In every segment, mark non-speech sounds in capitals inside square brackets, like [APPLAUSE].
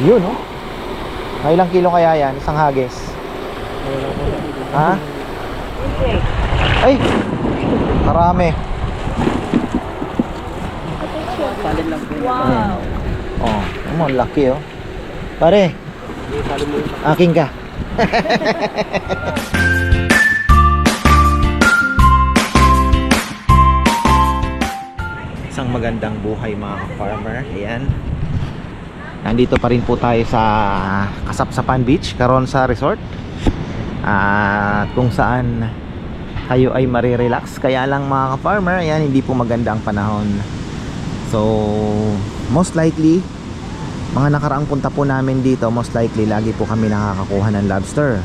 Yun, no? May ilang kilo kaya yan? Isang hagis. Ha? Ay! Marami. Wow. Oh, mo, laki oh. Pare, aking ka. [LAUGHS] Isang magandang buhay mga farmer. Ayan. Nandito pa rin po tayo sa Kasapsapan Beach, Karon sa resort. At kung saan kayo ay marirelax. Kaya lang mga farmer, ayan, hindi po maganda ang panahon. So, most likely, mga nakaraang punta po namin dito, most likely lagi po kami nakakakuha ng lobster.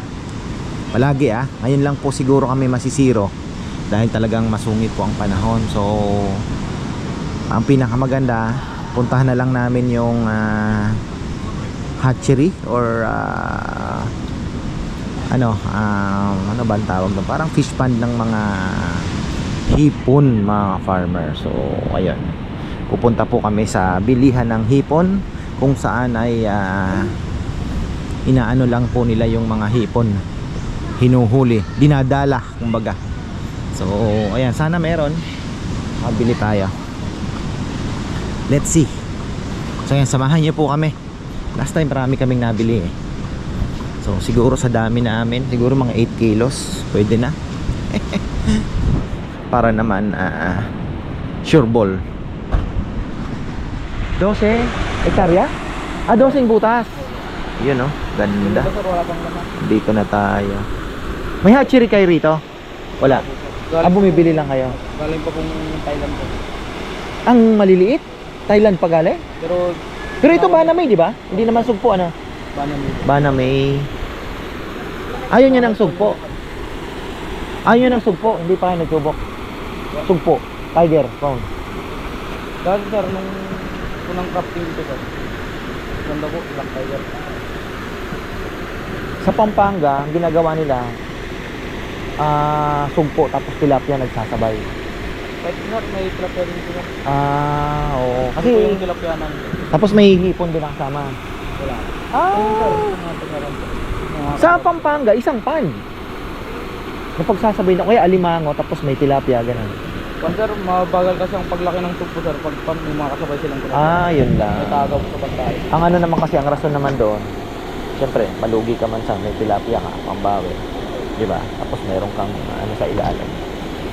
Palagi ah. Ngayon lang po siguro kami masisiro dahil talagang masungit po ang panahon. So, ang pinakamaganda, puntahan na lang namin yung ah, hatchery or ah, ano, um, ano ba ang tawag doon? Parang fish pond ng mga hipon mga farmer. So, ayun. Pupunta po kami sa bilihan ng hipon kung saan ay ah, inaano lang po nila yung mga hipon hinuhuli dinadala kumbaga so ayan sana meron mabili tayo let's see so ayan samahan niyo po kami last time marami kaming nabili eh so siguro sa dami namin siguro mga 8 kilos pwede na [LAUGHS] para naman ah, sure ball 12 hektarya? Ah, 12 butas. Yun oh, ganda. Dito na tayo. May hatchery kayo rito? Wala. Ah, bumibili lang kayo. galing pa pong Thailand po. Ang maliliit? Thailand pa galing? Pero, Pero ito Banamay, di ba? Hindi naman sugpo ano? bana mo. Banamay. Ayaw niya ng sugpo. Ayaw niya ng sugpo. Hindi pa kayo nagsubok. Sugpo. Tiger. Phone. Dati sir, nung unang crafting dito sir. Ganda po, Black Tiger. Sa Pampanga, ang ginagawa nila, ah, sugpo tapos tilapia nagsasabay. Kahit sir, may tilapia din sila. Ah, oo. Kasi Kasi, yung tilapia namin. tapos may hipon din nakasama. Wala. Ah, Sa Pampanga, isang pan. Napagsasabay na, kaya alimango, tapos may tilapia, ganun. Kung sir, mabagal kasi ang paglaki ng tugpo sir, pag pag may mga kasabay silang tilapia. Ah, yun lang. May tagaw sa pagkain. Ang ano naman kasi, ang rason naman doon, syempre, malugi ka man sa may tilapia ka, pambawi. Di ba? Tapos meron kang ano sa ilalim.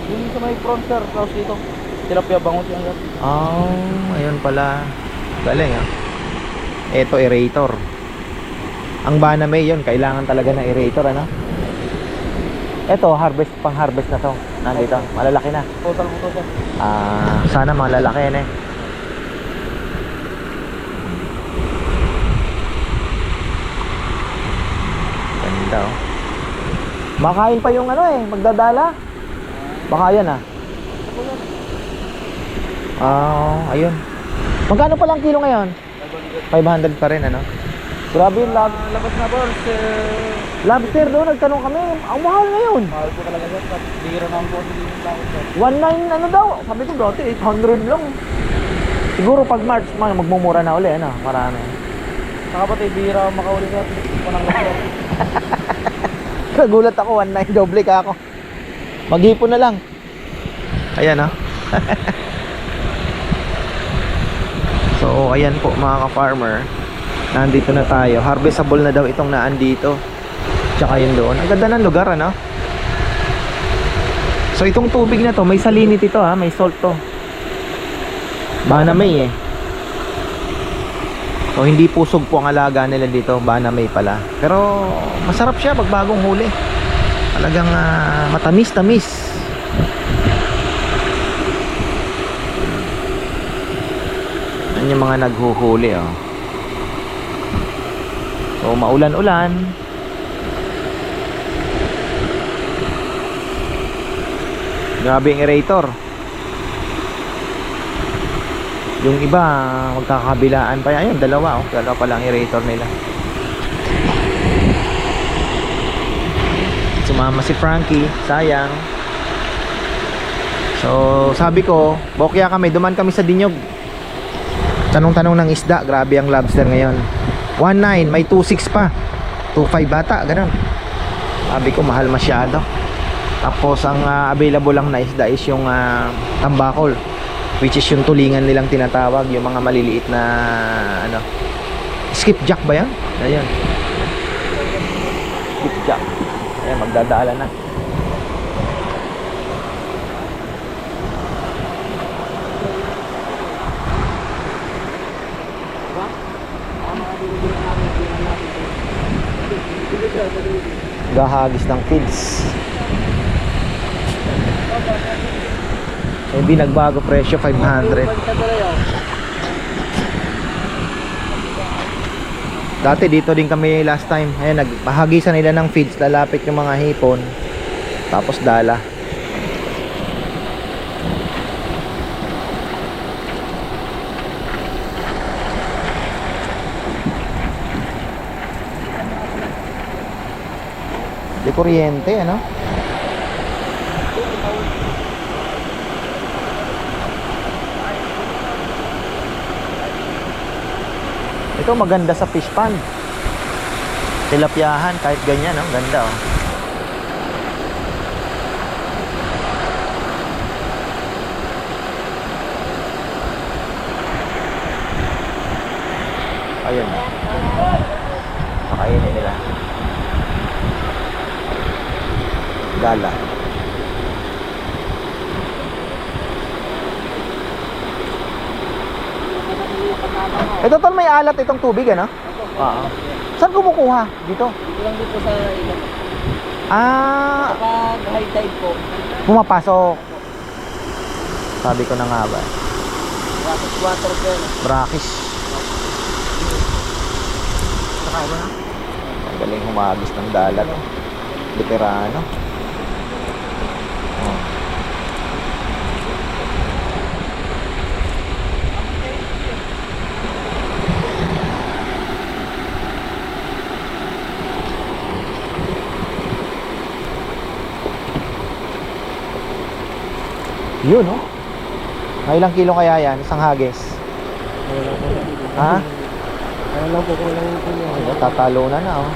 Yung sa may front sir, tapos dito, tilapia bangus yan. Oh, ayun pala. Galing ah. Ito, aerator. Ang Banamay yun, kailangan talaga ng aerator, ano? Ito, harvest, pang harvest na to. Nandito, malalaki na. Total po to sir. Ah, sana malalaki na eh. Ganda oh. Makain pa yung ano eh, magdadala. Baka yan ah. Ah, ayun. Magkano pa lang kilo ngayon? 500 pa rin ano. Grabe yung lab Ah, labas na boss, eh, lobster doon, nagtanong kami. Ang mahal ngayon. mahal po talaga sir. Tapos hindi yung tao sir. 19 ano daw? Sabi ko dati 800 lang. Siguro pag March man magmumura na uli ano, marami. Saka pati bihira makauli sir. Panang sir. Nagulat ako 19 doble ka ako. Maghipon na lang. Ayan ah. [LAUGHS] so ayan po mga ka-farmer. Nandito na tayo. Harvestable na daw itong naan dito. Tsaka yun doon. Ang ganda ng lugar ano. So itong tubig na to, may salinity to ha, may salt to. Banamay eh. So hindi pusog po ang alaga nila dito, Banamay pala. Pero masarap siya pag bagong huli. Talagang ah, matamis-tamis. Yan yung mga naghuhuli oh. So maulan-ulan. Grabe yung aerator. Yung iba, magkakabilaan pa. Ayun, dalawa. Oh. Dalawa pa lang aerator nila. Sumama si Frankie. Sayang. So, sabi ko, bokya kami. Duman kami sa Dinyog. Tanong-tanong ng isda. Grabe ang lobster ngayon. 1.9, may 2.6 pa. 2.5 bata, ganun. Sabi ko mahal masyado. Tapos ang ah, available lang na isda is yung ah, tambakol which is yung tulingan nilang tinatawag, yung mga maliliit na ano. Skipjack ba 'yan? Ayun. Skipjack. Ayan, magdadala na. Gahagis ng feeds. Hindi nagbago presyo 500. Dati dito din kami last time. Ayan, nagpahagisan nila ng feeds, lalapit yung mga hipon. Tapos dala. Di kuryente, ano? Ito maganda sa fish pond. Tilapyahan kahit ganyan, ang ganda oh. Ayun. Pakainin nila. Gala. Ito tol may alat itong tubig ano? Oo. Saan kumukuha? Dito. Dito lang dito sa ilog. Ah, Kapag high tide po, pumapasok. Sabi ko na nga ba. rapid water po yan. Brakis. Ang galing humagis ng dalat. Veterano. Yun, no? Mga ilang kilo kaya yan? Isang hagis? Ha? Ano lang po kung ilang kilo. Tatalo na na, oh.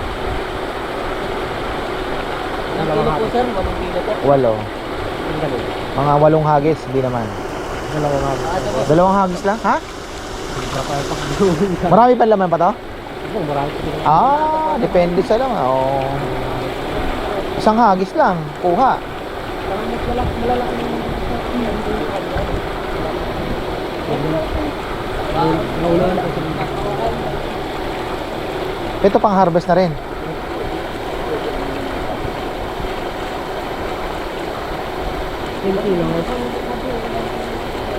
Ilang kilo po sir? Walong kilo po. Walo. Mga walong hagis, hindi naman. Dalawang hapon. Ah. Dalawang hagis lang, ha? Marami pa laman pa to? Marami. Ah, depende sa lang, oh. Isang hagis lang, kuha. Parang mas malaki, malalaki yung Naulan po sa Ito pang harvest na rin.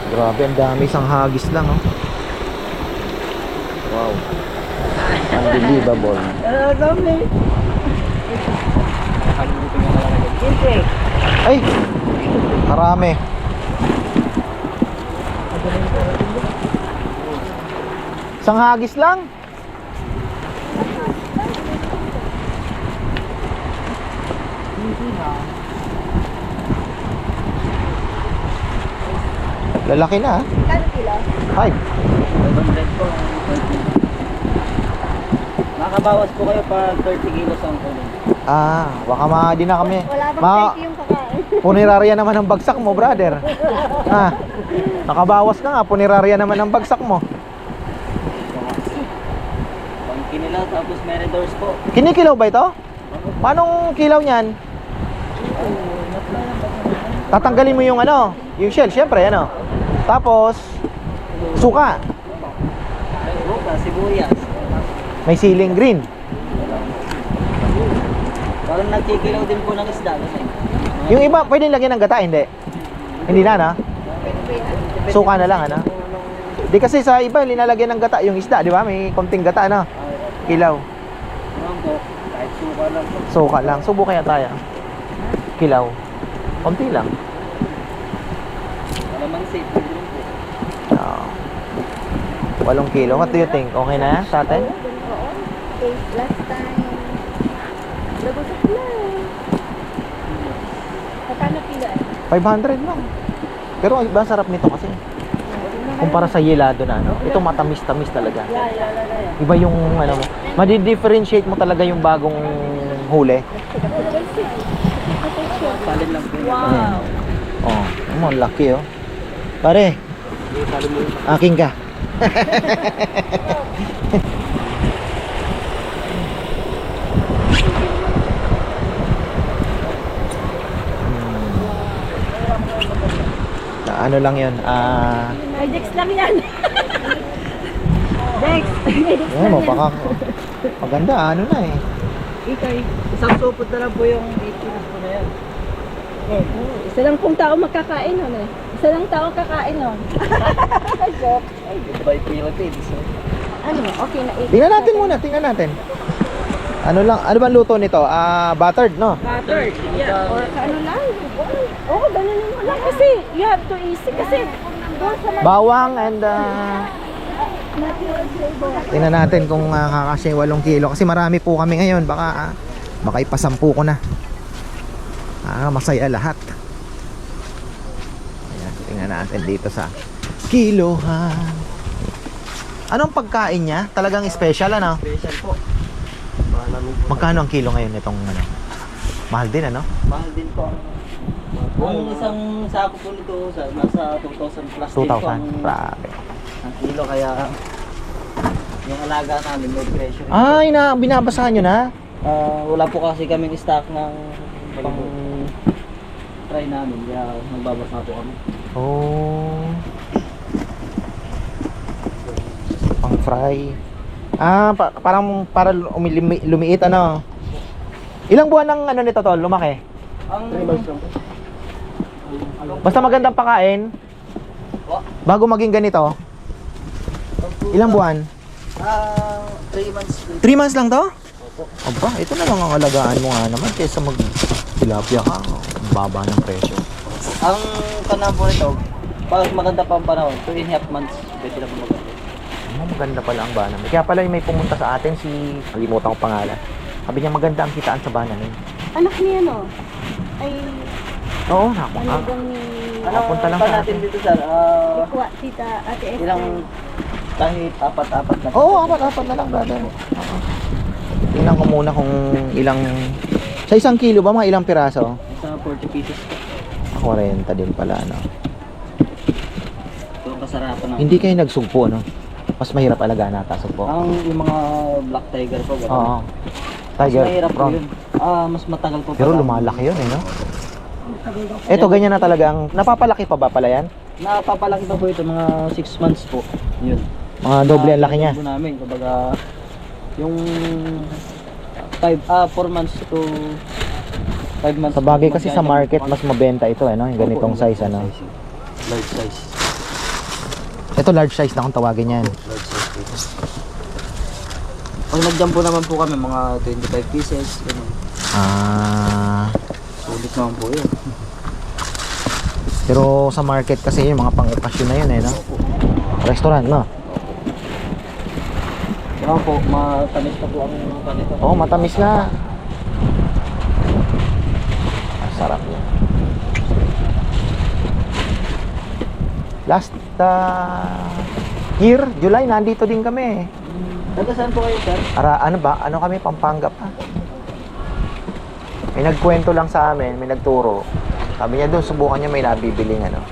Grabe, ang dami isang hagis lang, oh. Wow. Unbelievable. Dami. Ay! Marami. Isang hagis lang. Lalaki na ah. Kano kilo? Five. 500 po. Makabawas po kayo pag 30 kilos ang kunin. Ah, baka ma di na kami. Wala bang Ma 30 yung kakain? [LAUGHS] punerarya naman ang bagsak mo, brother. Ah. Nakabawas ka nga, punerarya naman ang bagsak mo. Pang tapos meridors po. Kinikilaw ba ito? Paanong kilaw niyan? Tatanggalin mo yung ano, yung shell, syempre, ano. Tapos, suka, Buka, sibuyas. may siling green. Parang nagkikilaw din po ng isda. Kasi. Yung iba, pwedeng lagyan ng gata, hindi. Hindi na, no? Suka na lang, ano? Di kasi sa iba, linalagyan ng gata yung isda, di ba? May konting gata, ano? Kilaw. Naman po, kahit suka lang. Suka lang. Subo kaya tayo. Kilaw. Konti lang. Malamang safe din po. Oo. Walong kilo. What do you think? Okay na sa atin? Oo. Okay, last time. Nabusok lang. Magkano kilo eh? 500 lang. Pero ang sarap nito kasi. Kumpara sa yelado na, no? Ito matamis-tamis talaga. Iba yung, ano mo, madi-differentiate mo talaga yung bagong huli. Wow. Oh, mo, laki oh. Pare, aking ka. [LAUGHS] Hmm. ano lang yun, ah, Dex lang yan. Dex. Dex uh, mapaka, maganda, ano na eh. Ikay, isang supot na lang po yung 8 kilos po na yan. Oh, isa lang pong tao magkakain nun eh. Isa lang tao kakain nun. [LAUGHS] Joke. Goodbye Philippines. Ano, okay na. Tingnan natin muna, tingnan natin. Ano lang, ano ba luto nito? Ah, buttered, no? Buttered. Yeah. Or ano lang. Oo, oh, ganun mo lang. Kasi, you have to easy. Kasi, Bawang and flavor. tingnan natin kung uh, kakasya yung 8 kilo kasi marami po kami ngayon baka ah, baka ipasampu ko na ah, masaya lahat Ayan, tingnan natin dito sa kilohan anong pagkain niya? talagang special ano? Special po. Magkano ang kilo ngayon itong ano? mahal din ano? Mahal din po. Ang isang sako po nito, sa, nasa 2,000 plus din po ang, 2,000 grabe ang kilo. Kaya yung alaga namin may presyo. ay na, binabasahan nyo na? Ah, wala po kasi kaming stock ng pang try namin. Kaya nagbabasa po kami. Oh. Pang fry. Ah, pa- parang para lumili- lumiit ano. Ilang buwan ng ano nito tol, lumaki? Ang 3 months lang po. Basta magandang pakain. Bago maging ganito. Ilang buwan? Ah, 3 months. 3 months lang to? Opo. Aba, ito na mga alagaan mo nga naman kaysa mag tilapia ka. Ang baba ng presyo. Ang kanang po nito, pag maganda pa ang panahon, 2 and a half months, pwede na po maganda. Oh, maganda pala ang banana. Kaya pala may pumunta sa atin si, nalimutan ko pangalan. Sabi niya maganda ang kitaan sa banana. Anak niya, no? Ay, Oo, naku. Ah, talagang ni... Ano Papunta lang pa sa natin atin. dito sir? Ah, Ikwa, tita, ate Esther. ilang kahit apat-apat na. Oo, apat-apat na lang, brother. Oo. Tingnan ko muna kung ilang... Sa isang kilo ba, mga ilang piraso? Sa 40 pieces. Ah, 40 din pala, ano. Ito ang kasarapan ng... Hindi kayo nagsugpo, no? Mas mahirap alagaan nata sugpo. Ang yung mga black tiger po. Oo. Mas Tiger mahirap po prawn. yun. Ah, mas matagal po. Pero pala. lumalaki yun, eh, no? Ito, ganyan na talagang... Napapalaki pa ba pala yan? Napapalaki pa po ito, mga 6 months po. Yun. Mga doble ang laki niya. Po namin, kumbaga, yung 5, ah, 4 months to 5 months. Sa bagay kasi sa market, mas mabenta ito, eh, no? Yung ganitong size, ano? Large size. Ito, large size na kung tawagin yan. Large size po. Pag nag-jumbo naman po kami, mga 25 pieces, ganun. Ah... Sulit naman po yun. Pero sa market kasi yun, mga pang-okasyon na yun, eh, no? Restaurant, no? Yan po, matamis na po ang kanito. Oo, oh, matamis nga. Ah, sarap yan. Last uh, year, July, nandito din kami. Taga saan po kayo, sir? Ara, ano ba? Ano kami, Pampanga pa? May nagkwento lang sa amin, may nagturo. Sabi niya doon, subukan niya may nabibiling ano.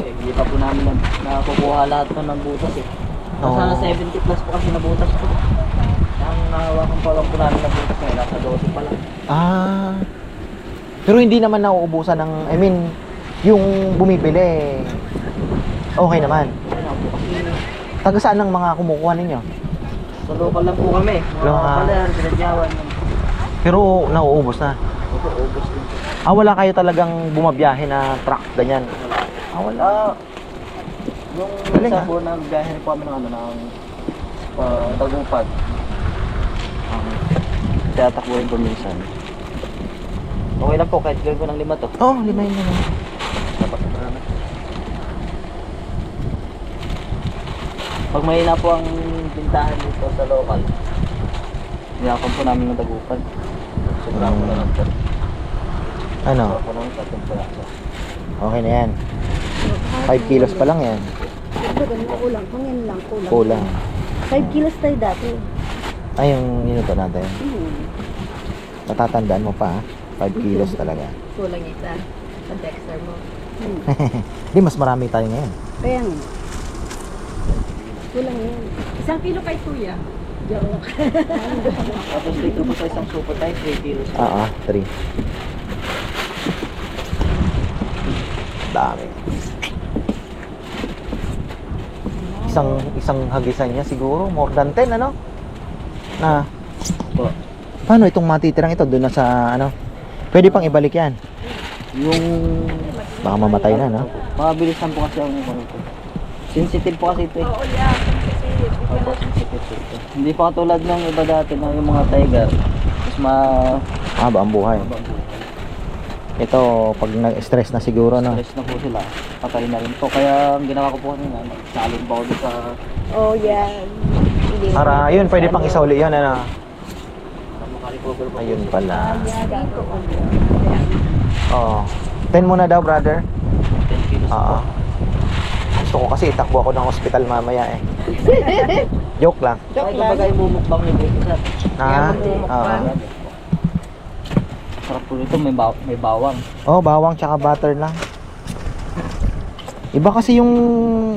Eh, hindi pa po namin na, nakukuha lahat to ng butas eh. Oo. Nasa 70 plus po kasi na butas po. Ang nahawakan pa lang po namin na butas ngayon, nasa 12 pa lang. Ah. Pero hindi naman nauubusan ng, I mean, yung bumibili, okay naman. Ayun po kasi Taga saan ng mga kumukuha ninyo? Sa local lang po kami. Mga Local. paler, pinadyawan. Pero nauubos na. Opo, August din po. Ah, wala kayo talagang bumabiyahe na truck, ganyan. Ah, wala. Ah, yung Galing, isa ah. po, nagbiyahe po kami ng ano, ng uh, Tagupag. Um, kaya takbuhin po minsan. Okay lang po, kahit gawin ko ng lima to. Oh, lima yun naman. Dapat na naman. Pag mahina po ang bintahan dito sa local, niyakon po namin ng dagupan. Sobrang Mm. po na lang sir. Ano? Sobrang po sa. Okay na yan. 5 kilos pa lang yan. Kulang. Kung yan lang, kulang. Kulang. 5 kilos tayo dati. Ay, yung minuto natin. Hmm. Natatandaan mo pa, 5 kilos talaga. Kulang isa. Sa Dexter mo. Hmm. [LAUGHS] Hindi, mas marami tayo ngayon. Kaya nga. Kulang yan. Isang kilo kay Kuya. Joke. [LAUGHS] Tapos dito po sa isang super tayo, 3 kilos. Ah, ah, 3. Dami. Isang isang hagisan niya siguro more than 10 ano? Na Po. paano itong matitirang ito doon na sa ano? Pwede pang ibalik yan. Yung... Baka mamatay na, no? Mabilisan po kasi ang po. Sensitive po kasi ito eh. Oo, yeah. Sensitive. Opo, sensitive po ito. Hindi pa katulad ng iba dati na yung mga tiger. Mas ma... Haba ang buhay. Ito, pag nag-stress na siguro, no? Stress na po sila. Patay na rin po. Kaya ang ginawa ko po kanina, nagsalin pa ako doon sa... Oh, yan. Hindi Para, yun, pwede pang isauli yun, ano? Ayun pala. Oo. 10 muna daw, brother. 10 kilos Oo. Gusto ko kasi itakbo ako ng ospital mamaya eh. [LAUGHS] Joke lang. Joke lang. Ay, mumukbang ni Brito, sir. Ah, oo. Sarap po nito, may, baw may bawang. Oh, bawang tsaka butter lang. Iba kasi yung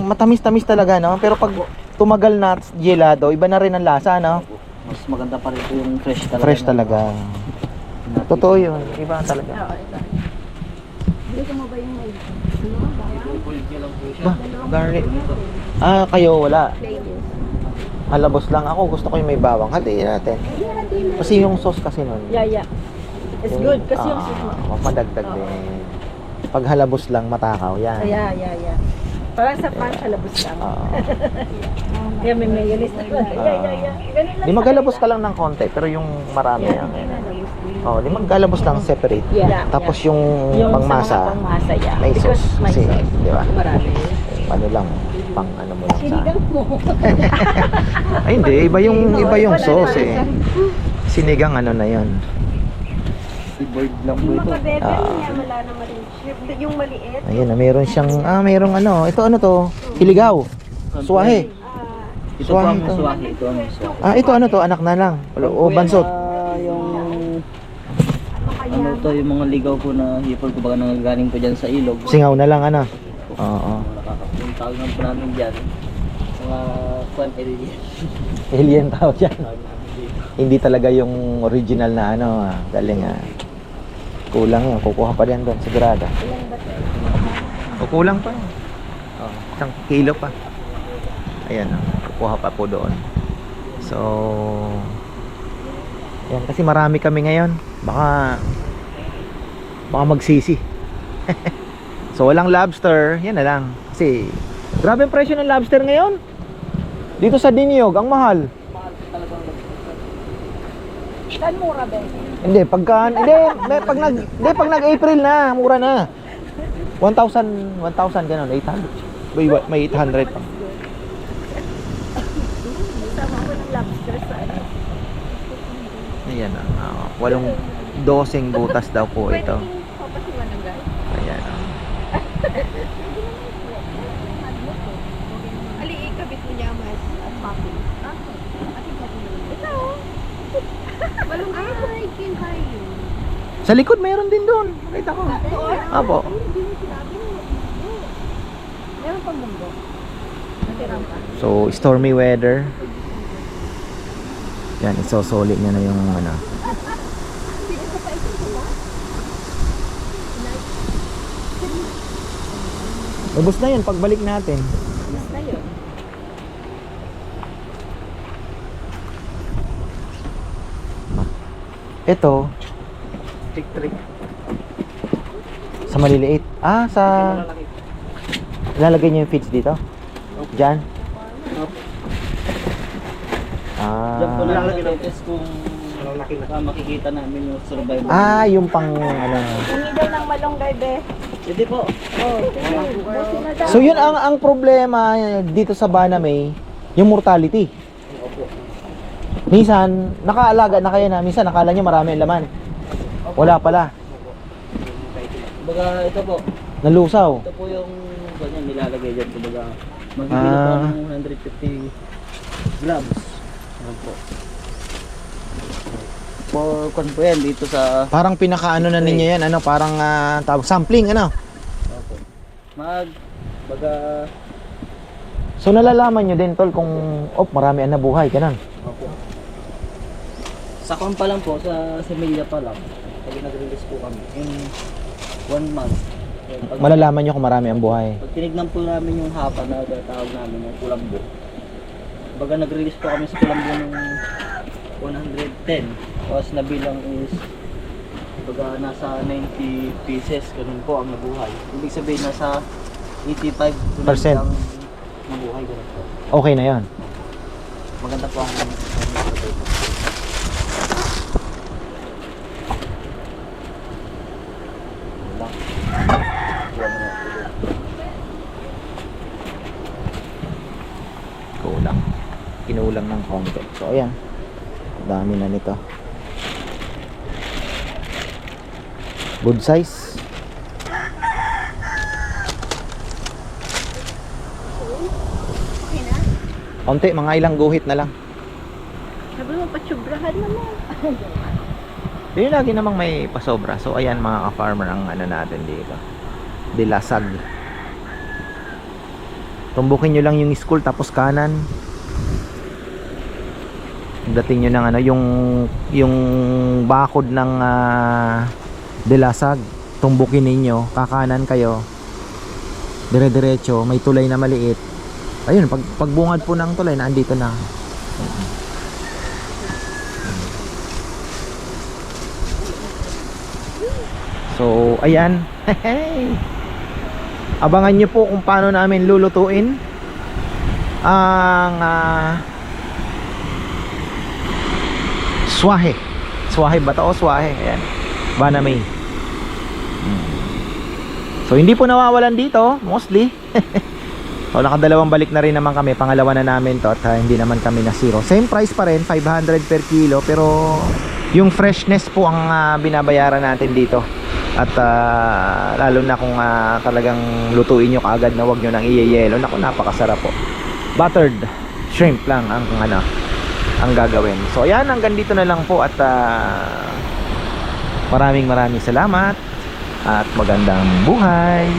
matamis-tamis talaga, no? Pero pag tumagal na gelado, iba na rin ang lasa, no? Mas maganda pa rin po yung fresh talaga. Fresh talaga. Totoo yun. Iba talaga. Ito. Dito mo ba yung? Ba, garlic. Ah, kayo wala. Halabos lang ako. Gusto ko yung may bawang. Hatiin natin. Kasi yung sauce kasi nun. Yeah, yeah. It's yung- good kasi yung ah, sauce mo. madagdag Oo. din. Pag halabos lang, matakaw. Yan. Yeah, yeah, yeah. Parang sa pan, halabos lang. [LAUGHS] Oo. Kaya may mayonnaise na. Yeah, yeah, yeah. Ganun lang Di sa maghalabos ka lang ng konti, pero yung marami Yeah, din. Oh, di maghalabos lang separate. Yeah, Tapos yeah. yung, Yung sa pangmasa, pangmasa, yeah. may Because sauce. may Kasi, sauce. di ba? Marami. Ano lang, pang ano mo lang sa... Sinigang mo. [LAUGHS] Ay, hindi. Iba yung, iba yung sauce eh. Sinigang ano na yon. Seaboard lang po Yung ito. mga bebe, Ah. niya wala naman rin chip. Yung maliit. Ayun, na meron siyang, ah, merong ano. Ito ano to? Hiligaw. Suwahe. ah, Ito po ang Suwahe ito. suwahe. Ito ang suwahe. Ah, ito ano to? Anak na lang. O, bansot. Ah, yung ano kaya? ano to, yung mga ligaw po na hipol ko baka nanggagaling po dyan sa ilog. Singaw na lang, ano? Oo. Nakakapong tawag naman po namin dyan. Mga fun alien. Alien tawag yan. Tawag namin dito. Hindi talaga yung original na ano. ah. Galing ah. Kulang yun. Kukuha pa rin doon. Sigurado. O kulang pa. Oh, isang kilo pa. Ayan, oh, kukuha pa po doon. So, yan kasi marami kami ngayon. Baka baka magsisi. [LAUGHS] so, walang lobster, yan na lang. Kasi grabe ang presyo ng lobster ngayon. Dito sa Diniog, ang mahal. Saan mura, Ben? Hindi, pagka hindi, may, pag nag hindi, pag nag-April na, mura na. 1,000, 1,000 ganun, 800. May, may 800 pa. Sama ko ng lobster sa ano. Ayan ah, ah, walong dosing butas daw po ito. Ayan ah. [LAUGHS] Ali, ikabit mo niya mas at papi. Ah, Ito. Balong ay, kin kayo. Sa likod mayroon din doon. Nakita ko. Apo. Meron pang pa. So, stormy weather. Yan, isosolid niya na yung ano. Ubus na yun pagbalik natin. Mas na yun. Ito, Trick trick. sa maliliit. Ah, sa... Lalagay niyo yung feeds dito? Diyan? Diyan po Ah. nalalagay ng test kung baka makikita namin yung survival. Ah, yung pang ano. Hingi daw ng malunggay, be. Hindi po. Oh, na. So yun ang ang problema dito sa Banamay, yung mortality. Minsan, nakaalaga na kayo na, minsan nakala nyo marami ang laman. Wala pala. Baga ito po, Nalusaw. Ito po yung ganyan nilalagay dyan. Kumbaga, magiging Ah. po ng 150 grams. Ano po. For kon po yan dito sa Parang pinakaano na ninyo yan, ano, parang ah, tawag sampling, ano. Opo. Mag baga So nalalaman nyo din tol kung op marami ang nabuhay, ganun. Sa kon pa lang po, sa Semilla pa lang. Pag nag-release po kami in one month. Pag, Malalaman nyo kung marami ang buhay. pag tinignan po namin yung hapa na tawag namin yung kulambo. Baga nag-release po kami sa kulambo ng 110. Tapos nabilang is baga nasa 90 pieces ganun po ang nabuhay. Ibig sabihin nasa 85 to 90 Percent. ang nabuhay ganun po. Okay na yon. Maganda po ang ang- Wala. Kuha mo na ulit. Kulang. Kinulang ng konti. So ayan. Dami na nito. Good size. Konti, mga ilang guhit na lang. Sabi mo, patsubrahan naman. [LAUGHS] Yun lagi namang may pasobra. So ayan mga ka-farmer ang ano natin dito. Dilasag. Tumbukin nyo lang yung school tapos kanan. Dating nyo ng ano yung yung bakod ng ah, dilasag. Tumbukin ninyo, kakanan kayo. Dire-diretso, may tulay na maliit. Ayun, pag pagbungad po ng tulay na andito na. So, ayan. [LAUGHS] Abangan nyo po kung paano namin lulutuin ang ah, swahe. Swahe ba to o swahe? Ayan. Banamay. So, hindi po nawawalan dito, mostly. [LAUGHS] so, nakadalawang balik na rin naman kami. Pangalawa na namin to at ah, hindi naman kami na zero. Same price pa rin, 500 per kilo. Pero, yung freshness po ang ah, binabayaran natin dito at ah, lalo na kung ah, talagang lutuin nyo kaagad na wag nyo nang iyeyelo naku napakasarap po buttered shrimp lang ang ano ang gagawin so ayan hanggang dito na lang po at ah, maraming maraming salamat at magandang buhay